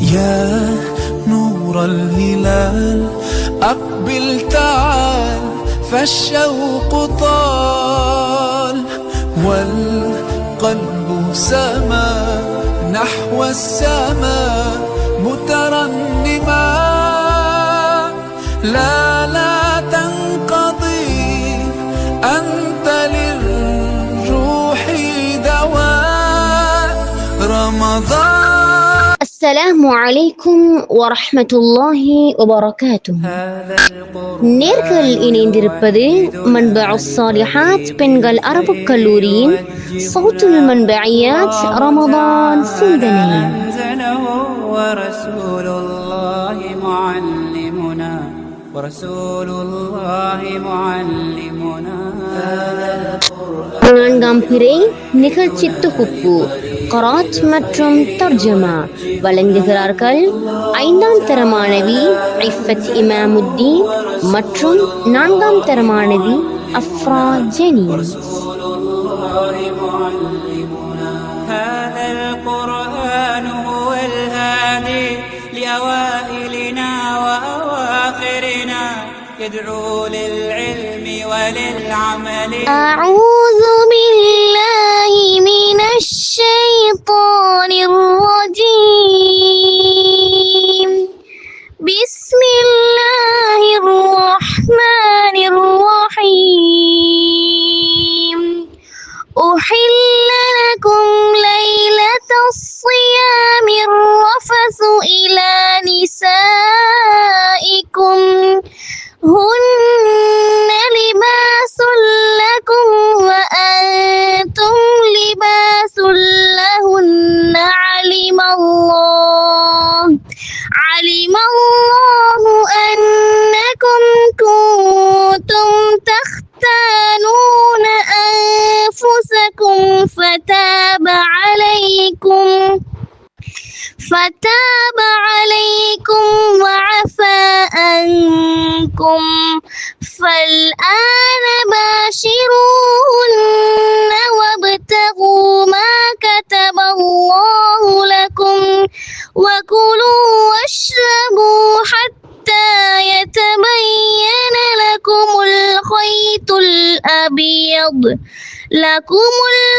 يا نور الهلال أقبل تعال فالشوق طال. والقلب سما نحو السماء مترنما. لا அஸ்ஸலாமு அலைக்கும் வரஹ்மத்துல்லாஹி வபரகாத்துஹ் நேர்கள் இணைந்திருப்பது மன்பு சாலிஹாத் பெண்கள் அரபுக் கல்லூரியின் சவுத்துல் மன்பையாத் ரமதான் சிந்தனை أنزله ورسول الله معلمنا ورسول الله معلمنا நான்காம் பிறை நிகழ்ச்சி தொகுப்பு கராத் மற்றும் தர்ஜமா வழங்குகிறார்கள் ஐந்தாம் தர மாணவி ஐஃபத் இமாமுத்தீன் மற்றும் நான்காம் தர மாணவி அஃப்ரா ஜெனி هذا القرآن هو الهادي لأوائلنا يدعو للعلم وللعمل. أعوذ بالله من الشيطان الرجيم.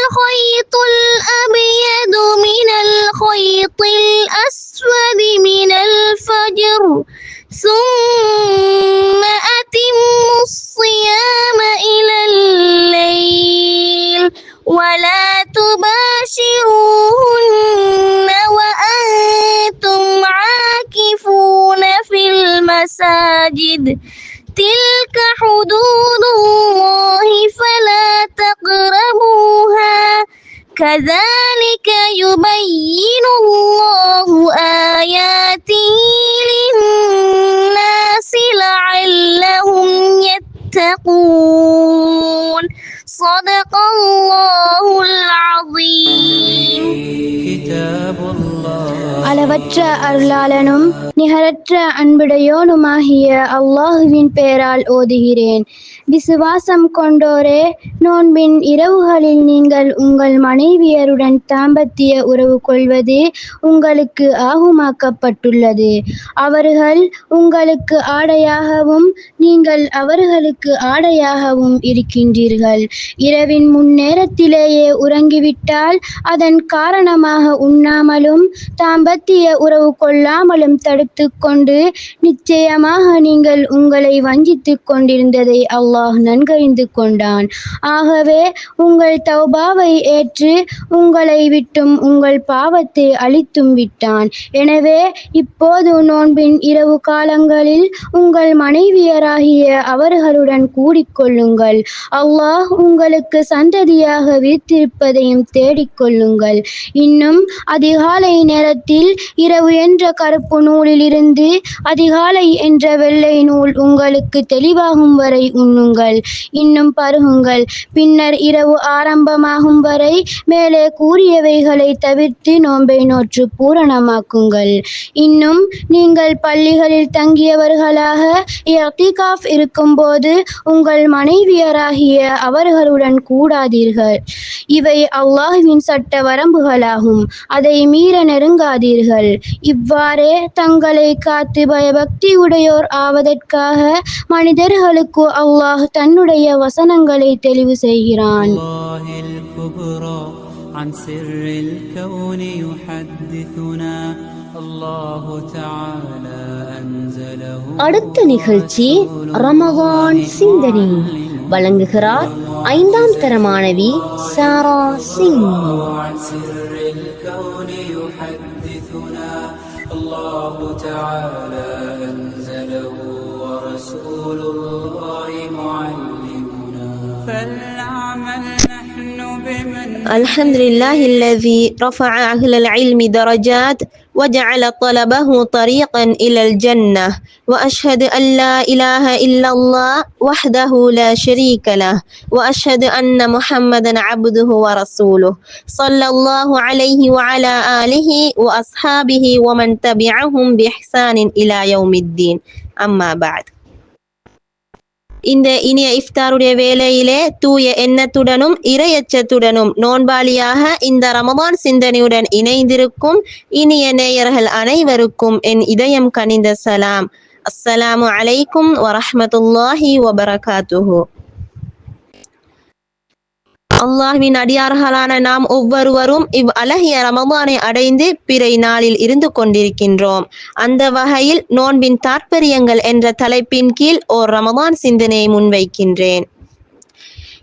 الخيط الأبيض من الخيط الأسود من الفجر. ثم كذلك يبين الله آياته للناس لعلهم يتقون. صدق الله அளவற்ற அருளாளனும் நிகரற்ற அன்புடையோனுமாகிய அல்லாஹுவின் பெயரால் ஓதுகிறேன். விசுவாசம் கொண்டோரே நோன்பின் இரவுகளில் நீங்கள் உங்கள் மனைவியருடன் தாம்பத்திய உறவு கொள்வது உங்களுக்கு ஆகுமாக்கப்பட்டுள்ளது. அவர்கள் உங்களுக்கு ஆடையாகவும் நீங்கள் அவர்களுக்கு ஆடையாகவும் இருக்கின்றீர்கள். இரவின் முன்னேரத்திலேயே உறங்கிவிட்டால் அதன் காரணமாக உண்ணாமலும் தம்பத்திய உறவு கொள்ளாமலும் தடுத்து கொண்டு நிச்சயமாக நீங்கள் உங்களை வஞ்சித்துக் கொண்டிருந்ததை அல்லாஹ் நன்கறிந்து கொண்டான். ஆகவே உங்கள் தௌபாவை ஏற்று உங்களை விட்டும் உங்கள் பாவத்தை அழித்தும் விட்டான். எனவே இப்போது நோன்பின் இரவு காலங்களில் உங்கள் மனைவியராகிய அவர்களுடன் கூடிக்கொள்ளுங்கள் அல்லாஹ் உங்களுக்கு சந்ததியாக விரித்திருப்பதையும் தேடிக்கொள்ளுங்கள் இன்னும் அதிகாலை நேரத்தில் இரவு என்ற கருப்பு நூலில் இருந்து அதிகாலை என்ற வெள்ளை நூல் உங்களுக்கு தெளிவாகும் வரை உண்ணுங்கள். இன்னும் பருகுங்கள். பின்னர் இரவு ஆரம்பமாகும் வரை மேலே கூறியவைகளை தவிர்த்து நோன்பை நோற்று பூரணமாக்குங்கள். இன்னும் நீங்கள் பள்ளிகளில் தங்கியவர்களாக இஅ்திகாஃப் இருக்கும்போது உங்கள் மனைவியராகிய அவர்களுடன் கூடாதீர்கள். இவை அல்லாஹுவின் சட்ட வரம்புகளாகும். அதை மீற நெருங்காதீர்கள். கொள்வீர்கள் இவ்வாறே தங்களை காத்து பயபக்தி உடையோர் ஆவதற்காக மனிதர்களுக்கு அல்லாஹ் தன்னுடைய வசனங்களை தெளிவு செய்கிறான் الله الكبرى عن سر الكون يحدثنا الله تعالى أنزله அடுத்த நிகழ்ச்சி ரமதான் சிந்தனை வழங்குகிறார் ஐந்தாம் தர மாணவி சாரா சிங் الله تعالى أنزله ورسول الله معلمنا. فلنعمل نحن بمن الحمد لله الذي رفع أهل العلم درجات وجعل طلبه طريقا إلى الجنة وأشهد أن لا إله إلا الله وحده لا شريك له وأشهد أن محمدا عبده ورسوله. صلى الله عليه وعلى آله وأصحابه ومن تبعهم بإحسان إلى يوم الدين. أما بعد. இந்த இனிய இஃப்தாருடைய வேலையிலே தூய எண்ணத்துடனும் இரையச்சத்துடனும் நோன்பாளியாக இந்த ரமபான் சிந்தனையுடன் இணைந்திருக்கும் இனிய நேயர்கள் அனைவருக்கும் என் இதயம் கனிந்த சலாம். அஸ்ஸலாமு அலைக்கும் வரஹமத்துல்லாஹி வபரகாத்துஹு. அல்லாஹ்வின் அடியார்களான நாம் ஒவ்வொருவரும் இவ் அழகிய ரமபானை அடைந்து பிறை நாளில் இருந்து கொண்டிருக்கின்றோம். அந்த வகையில் நோன்பின் தாற்பயங்கள் என்ற தலைப்பின் கீழ் ஓர் ரமபான் சிந்தனையை முன்வைக்கின்றேன்.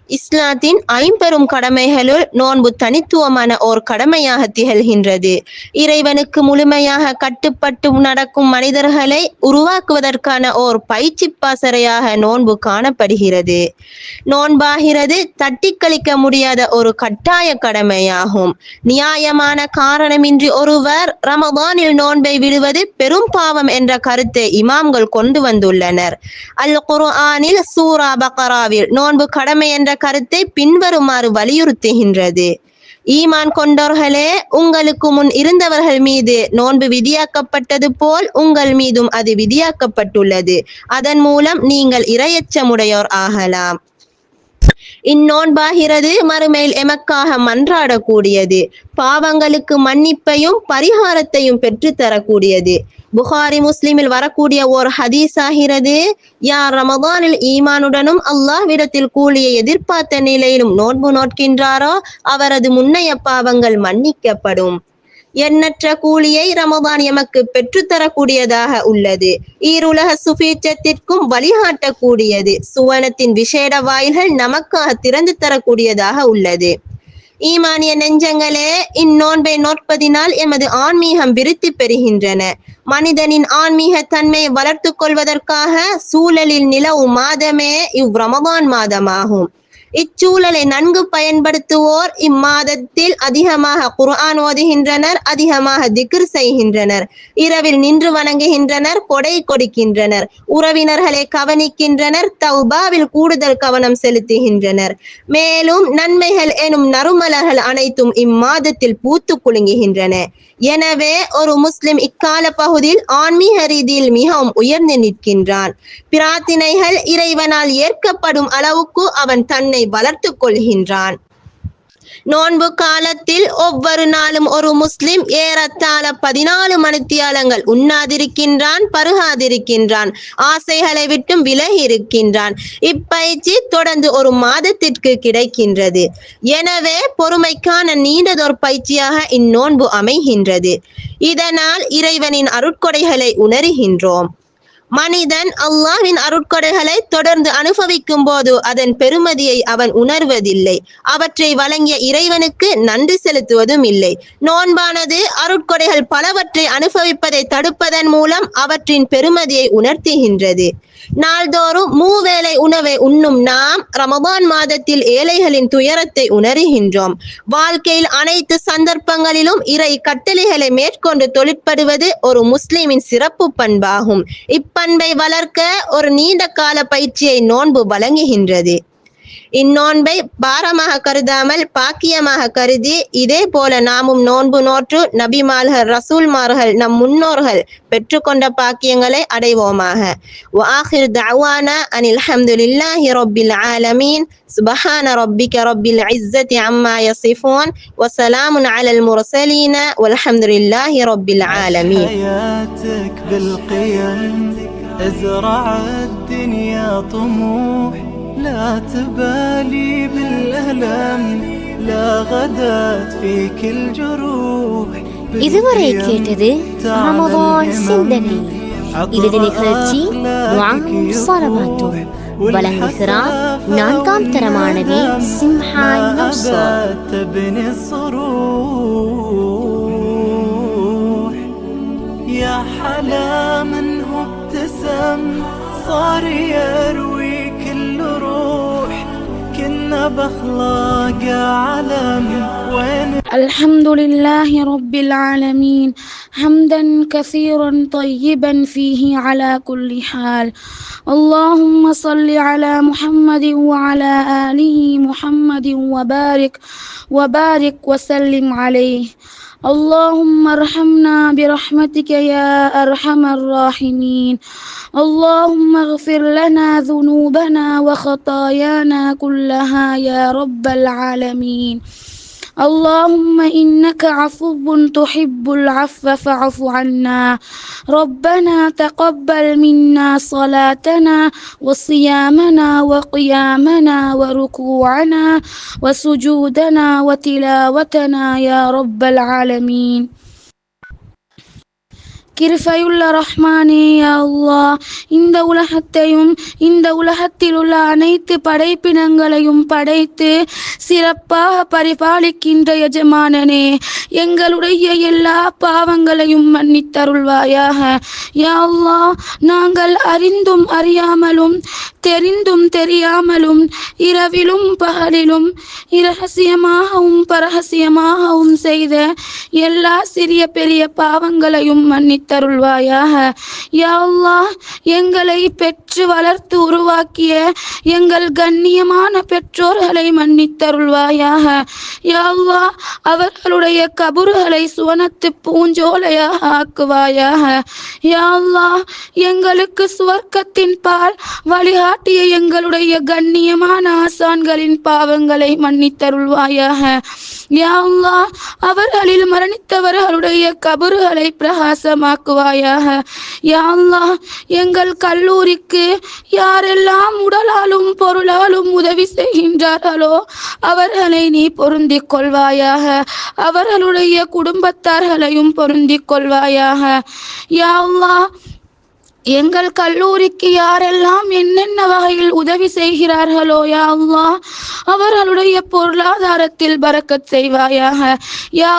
இஸ்லாத்தின் ஐம்பெரும் கடமைகளுள் நோன்பு தனித்துவமான ஓர் கடமையாக திகழ்கின்றது. இறைவனுக்கு முழுமையாக கட்டுப்பட்டு நடக்கும் மனிதர்களை உருவாக்குவதற்கான ஓர் பயிற்சி பாசறையாக நோன்பு காணப்படுகிறது. நோன்பாகிறது தட்டி கழிக்க முடியாத ஒரு கட்டாய கடமையாகும். நியாயமான காரணமின்றி ஒருவர் ரமதானில் நோன்பை விடுவது பெரும் பாவம் என்ற கருத்தை இமாம்கள் கொண்டு வந்துள்ளனர். அல் குர்ஆனில் சூரா பக்கராவில் நோன்பு கடமை என்ற கருத்தை பின்வருமாறு வலியுறுத்துகின்றது. ஈமான் கொண்டோர்களே உங்களுக்கு முன் இருந்தவர்கள் மீது நோன்பு விதியாக்கப்பட்டது போல் உங்கள் மீதும் அது விதியாக்கப்பட்டுள்ளது. அதன் மூலம் நீங்கள் இரையச்சமுடையோர் ஆகலாம். இந்நோன்பாகிறது மறுமையில் எமக்காக மன்றாடக்கூடியது. பாவங்களுக்கு மன்னிப்பையும் பரிகாரத்தையும் பெற்றுத்தரக்கூடியது. புகாரி முஸ்லிமில் வரக்கூடிய ஓர் ஹதீஸ் ஆகிறது யார் ரமதானில் ஈமானுடனும் அல்லாஹ்விடத்தில் கூலியை எதிர்பார்த்த நிலையிலும் நோன்பு நோட்கின்றாரோ அவரது முன்னைய பாவங்கள் மன்னிக்கப்படும். எண்ணற்ற கூலியை ரமதான் எமக்கு பெற்றுத்தரக்கூடியதாக உள்ளது. ஈருலக சுபீட்சத்திற்கும் வழிகாட்டக்கூடியது. சுவனத்தின் விசேட வாயில்கள் நமக்காக திறந்து தரக்கூடியதாக உள்ளது. ஈமானிய நெஞ்சங்களே இந்நோன்பை நோட்பதினால் எமது ஆன்மீகம் விருத்தி பெறுகின்றன. மனிதனின் ஆன்மீக தன்மையை வளர்த்து கொள்வதற்காக சூழலில் நிலவும் மாதமே இவ் ரமபான் மாதமாகும். இச்சூழலை நன்கு பயன்படுத்துவோர் இம்மாதத்தில் அதிகமாக குர்ஆன் ஓதுகின்றனர் அதிகமாக திக்ர் செய்கின்றனர். இரவில் நின்று வணங்குகின்றனர் கொடை கொடுக்கின்றனர். உறவினர்களை கவனிக்கின்றனர் தௌபாவில் கூடுதல் கவனம் செலுத்துகின்றனர். மேலும் நன்மைகள் எனும் நறுமலர்கள் அனைத்தும் இம்மாதத்தில் பூத்து குலுங்குகின்றன. எனவே ஒரு முஸ்லிம் இக்கால பகுதியில் ஆன்மீக ரீதியில் மிகவும் உயர்ந்து நிற்கின்றான். பிரார்த்தனைகள் இறைவனால் ஏற்கப்படும் அளவுக்கு அவன் தன்னை வளர்த்து கொள்கின்றான். நோன்பு காலத்தில் ஒவ்வொரு நாளும் ஒரு முஸ்லிம் ஏறத்தாழ பதினாலு மணித்தியாலங்கள் உண்ணாதிருக்கின்றான் பருகாதிருக்கின்றான் ஆசைகளை விட்டும் விலகி இருக்கின்றான். இப்பயிற்சி தொடர்ந்து ஒரு மாதத்திற்கு கிடைக்கின்றது. எனவே பொறுமைக்கான நீண்டதொரு பயிற்சியாக இந்நோன்பு அமைகின்றது. இதனால் இறைவனின் அருட்கொடைகளை உணர்கின்றோம். மனிதன் அல்லாஹ்வின் அருட்கொடைகளை தொடர்ந்து அனுபவிக்கும் போது அதன் பெருமதியை அவன் உணர்வதில்லை. அவற்றை வழங்கிய இறைவனுக்கு நன்றி செலுத்துவதும் இல்லை. நோன்பானது அருட்கொடைகள் பலவற்றை அனுபவிப்பதை தடுப்பதன் மூலம் அவற்றின் பெருமதியை உணர்த்துகின்றது. நாள்தோறும் மூவேளை உணவை உண்ணும் நாம் ரமபான் மாதத்தில் ஏழைகளின் துயரத்தை உணர்கின்றோம். வாழ்க்கையில் அனைத்து சந்தர்ப்பங்களிலும் இறை கட்டளைகளை மேற்கொண்டு தொழிற்படுவது ஒரு முஸ்லிமின் சிறப்பு பண்பாகும். இப்பண்பை வளர்க்க ஒரு நீண்ட கால பயிற்சியை நோன்பு வழங்குகின்றது. இந்நோன்பை பாரமாக கருதாமல் பாக்கியமாக கருதி இதே போல நாமும் நோன்பு நோற்று நபிமார்கள் ரசூல்மார்கள் நம் முன்னோர்கள் பெற்றுக்கொண்ட பாக்கியங்களை அடைவோமாக وآخر دعوانا أن الحمد لله رب العالمين سبحان ربك رب العزة عما يصفون وسلام على المرسلين والحمد لله رب العالمين حياتك بالقيم ازرع الدنيا طموح تبالي بالألم لا غدات فيك الجروح إذا ما رأيت رمضان سندني. إذا دني خلتي وعن صارباتو ولا هنثرا نان كام ترمان بي سمحاي نفسو يا حلا من هو ابتسم صار يروي الحمد لله رب العالمين. حمدا كثيرا طيبا فيه على كل حال. اللهم صل على محمد وعلى آله محمد وبارك وبارك وسلم عليه. اللهم ارحمنا برحمتك يا أرحم الراحمين. اللهم اغفر لنا ذنوبنا وخطايانا كلها يا رب العالمين. اللهم إنك عفو تحب العفو فاعف عنا. ربنا تقبل منا صلاتنا وصيامنا وقيامنا وركوعنا وسجودنا وتلاوتنا يا رب العالمين. கிருபையுள்ள ரஹ்மானே யா அல்லாஹ். இந்த உலகத்தையும் இந்த உலகத்தில் உள்ள அனைத்து படைப்பினங்களையும் படைத்து சிறப்பாக பரிபாலிக்கின்ற எஜமானனே எங்களுடைய எல்லா பாவங்களையும் மன்னித்தருள்வாயாக. யா அல்லாஹ் நாங்கள் அறிந்தும் அறியாமலும் தெரிந்தும் தெரியாமலும் இரவிலும் பகலிலும் இரகசியமாகவும் பரகசியமாகவும் செய்த எல்லா சிறிய பெரிய பாவங்களையும் மன்னித்தருள்வாயாக. யா எங்களை பெற்று வளர்த்து உருவாக்கிய எங்கள் கண்ணியமான பெற்றோர்களை மன்னித்தருள்வாயாக. யா அவர்களுடைய கபறுகளை சுவனத்து பூஞ்சோலையாக ஆக்குவாயாக. யா எங்களுக்கு சுவர்க்கத்தின் பால் வழிகாட்டிய எங்களுடைய கண்ணியமான ஆசான்களின் பாவங்களை மன்னித்தருள்வாயாக. யாவ்லா அவர்களில் மரணித்தவர்களுடைய கபறுகளை பிரகாசமாக்குவாயாக. யா எங்கள் கல்லூரிக்கு யாரெல்லாம் உடலாலும் பொருளாலும் உதவி செய்கின்றார்களோ அவர்களை நீ பொருந்திக் கொள்வாயாக. அவர்களுடைய குடும்பத்தார்களையும் பொருந்திக் கொள்வாயாக. யாவ்லா எங்கள் கல்லூரிக்கு யாரெல்லாம் என்னென்ன வகையில் உதவி செய்கிறார்களோ யா அல்லாஹ் அவர்களுடைய பொருளாதாரத்தில் பறக்கத் செய்வாயாக. யா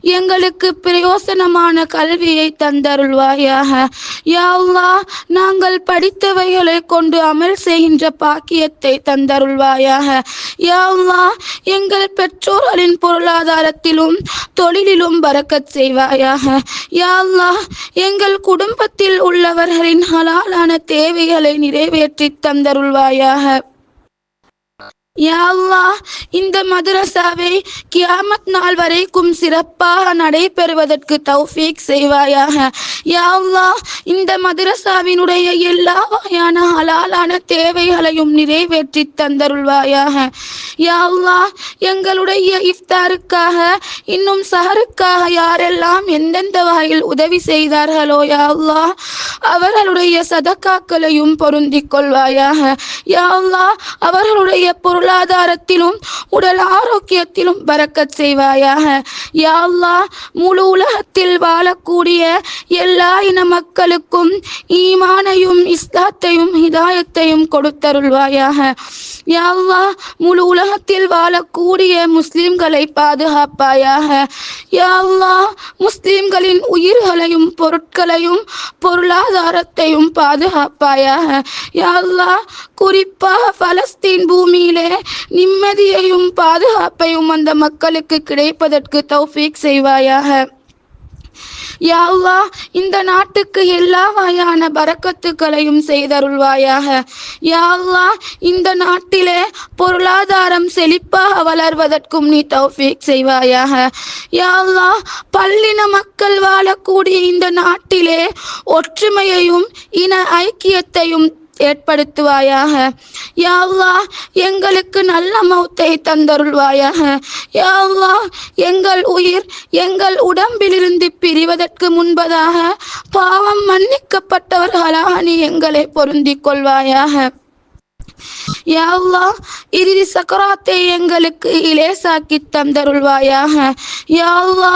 எங்களுக்கு பிரயோசனமான கல்வியை தந்தருள்வாயாக. யா நாங்கள் படித்தவைகளை கொண்டு அமல் செய்கின்ற பாக்கியத்தை தந்தருள்வாயாக. யா எங்கள் பெற்றோர்களின் பொருளாதாரத்திலும் தொழிலிலும் பறக்கச் செய்வாயாக. யா எங்கள் குடும்பத்தில் உள்ளவர்களின் ஹலாலான தேவைகளை நிறைவேற்றி தந்தருள்வாயாக. யா அல்லாஹ் இந்த மதரசாவை கியாமத் நாள் வரைக்கும் சிறப்பாக நடைபெறுவதற்கு தௌஃபீக் செய்வாயாக. யா அல்லாஹ் இந்த மதரசாவினுடைய எல்லா வகையான ஹலாலான தேவைகளையும் நிறைவேற்றி தந்தருள்வாயாக. யா அல்லாஹ் எங்களுடைய இஃப்தாருக்காக இன்னும் சஹருக்காக யாரெல்லாம் எந்தெந்த வகையில் உதவி செய்தார்களோ யா அல்லாஹ் அவர்களுடைய சதக்காக்களையும் பொருந்திக் கொள்வாயாக. யா அல்லாஹ் அவர்களுடைய பொருளாதாரத்திலும் உடல் ஆரோக்கியத்திலும் பறக்கச் செய்வாயாக. யாழ்லா முழு உலகத்தில் வாழக்கூடிய எல்லா இன மக்களுக்கும் ஈமானையும் இஸ்லாத்தையும் ஹிதாயத்தையும் கொடுத்தருள்வாயாக. யா முழு உலகத்தில் வாழக்கூடிய முஸ்லிம்களை பாதுகாப்பாயாக. யா முஸ்லிம்களின் உயிர்களையும் பொருட்களையும் பொருளாதாரத்தையும் பாதுகாப்பாயாக. யா குறிப்பாக பலஸ்தீன் பூமியிலே நிம்மதியையும் பாதுகாப்பையும் அந்த மக்களுக்கு கிடைப்பதற்கு தௌஃபீக் செய்வாயாக. யாவா இந்த நாட்டுக்கு எல்லா வகையான பறக்கத்துக்களையும் செய்தருள்வாயாக. யாவா இந்த நாட்டிலே பொருளாதாரம் செழிப்பாக வளர்வதற்கும் நீ தௌஃபீக் செய்வாயாக. யாவா பல்லின மக்கள் வாழக்கூடிய இந்த நாட்டிலே ஒற்றுமையையும் இன ஐக்கியத்தையும் ஏற்படுத்துவாயாக. யா எங்களுக்கு நல்ல மௌத்தை தந்தருள்வாயாக. யா எங்கள் உயிர் எங்கள் உடம்பிலிருந்து பிரிவதற்கு முன்பதாக பாவம் மன்னிக்கப்பட்டவர்களாக நீ எங்களை பொருந்திக் கொள்வாயாக. யாவ்லா இறுதி சக்கராத்தை எங்களுக்கு இலேசாக்கி தந்தருள்வாயாக. யாவ்லா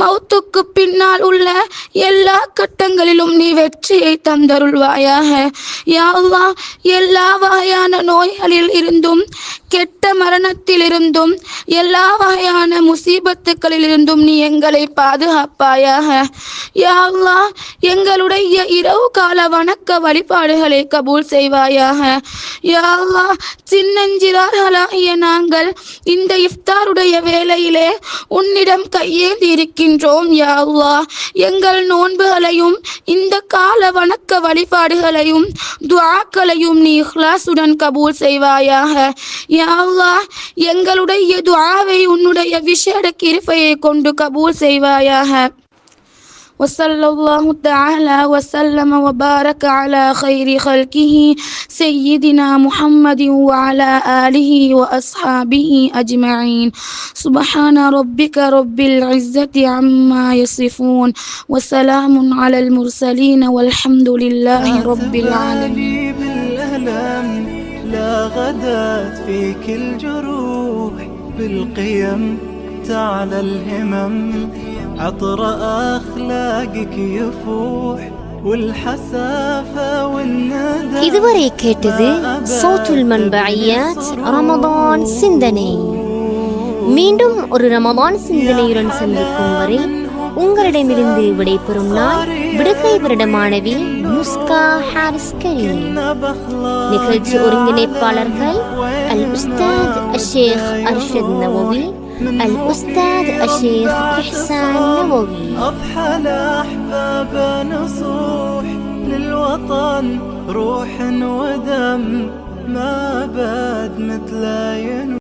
மௌத்துக்கு பின்னால் உள்ள எல்லா கட்டங்களிலும் நீ வெற்றியை தந்தருள்வாயாக. யாவ்லா எல்லா வகையான நோய்களில் இருந்தும் கெட்ட மரணத்திலிருந்தும் எல்லா வகையான முசீபத்துக்களிலிருந்தும் நீ எங்களை பாதுகாப்பாயாக. யாவ்லா எங்களுடைய இரவு கால வணக்க வழிபாடுகளை கபூல் செய்வாயாக. யாவா சின்னஞ்சிறார்களாகிய நாங்கள் இந்த இஃப்தாருடைய வேலையிலே உன்னிடம் கையேந்தி இருக்கின்றோம் யாவா எங்கள் நோன்புகளையும் இந்த கால வணக்க வழிபாடுகளையும் துவாக்களையும் நீ இஹ்லாசுடன் கபூல் செய்வாயாக. யாவா எங்களுடைய துவாவை உன்னுடைய விஷேட கிருப்பையை கொண்டு கபூல் செய்வாயாக. وصلى الله تعالى وسلم وبارك على خير خلقه سيدنا محمد وعلى آله وأصحابه أجمعين. سبحان ربك رب العزة عما يصفون وسلام على المرسلين والحمد لله رب العالمين. لا غدات فيك الجروح بالقيم تعلى الهمم. عطر أخلاقك يفوح والحسافة والندى இதுவரை கேட்டது சோத்துல் மன்பையாத் ரமதான் சிந்தனை மீண்டும் ஒரு ரமதான் சிந்தனையுடன் சந்திக்கும் வரை உங்களிடமிருந்து விடைபெறும் நான் விடுகை வருடமானவி முஸ்கா ஹாரிஸ் கரீம் كنا بأخلاق நிகழ்ச்சி ஒருங்கிணைப்பாளர்கள் அல் உஸ்தாத் அஷேக் அர்ஷத் நவவி الأستاذ الشيخ إحسان نووي. أضحى لأحباب نصوح. للوطن روح ودم. ما بد مثل